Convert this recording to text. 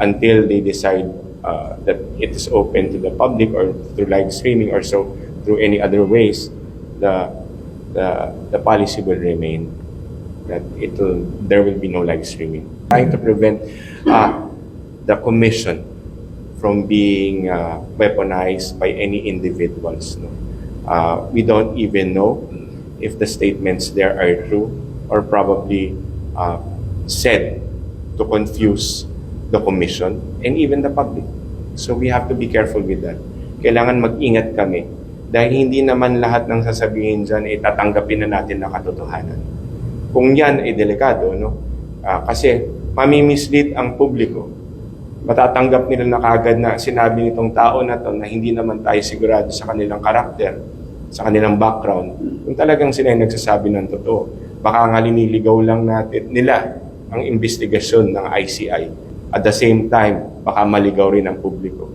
until they decide uh, that it is open to the public or through live streaming or so through any other ways, the the the policy will remain that it will there will be no live streaming. Trying to prevent uh, the commission from being uh, weaponized by any individuals. No? Uh, we don't even know if the statements there are true or probably uh, said to confuse the commission and even the public. So we have to be careful with that. Kailangan mag-ingat kami dahil hindi naman lahat ng sasabihin dyan ay tatanggapin na natin na katotohanan. Kung yan ay delikado, no? Ah, kasi mamimislead ang publiko matatanggap nila na kagad na sinabi nitong tao na to na hindi naman tayo sigurado sa kanilang karakter, sa kanilang background, kung talagang sila ay nagsasabi ng totoo. Baka nga liniligaw lang natin nila ang investigasyon ng ICI. At the same time, baka maligaw rin ang publiko.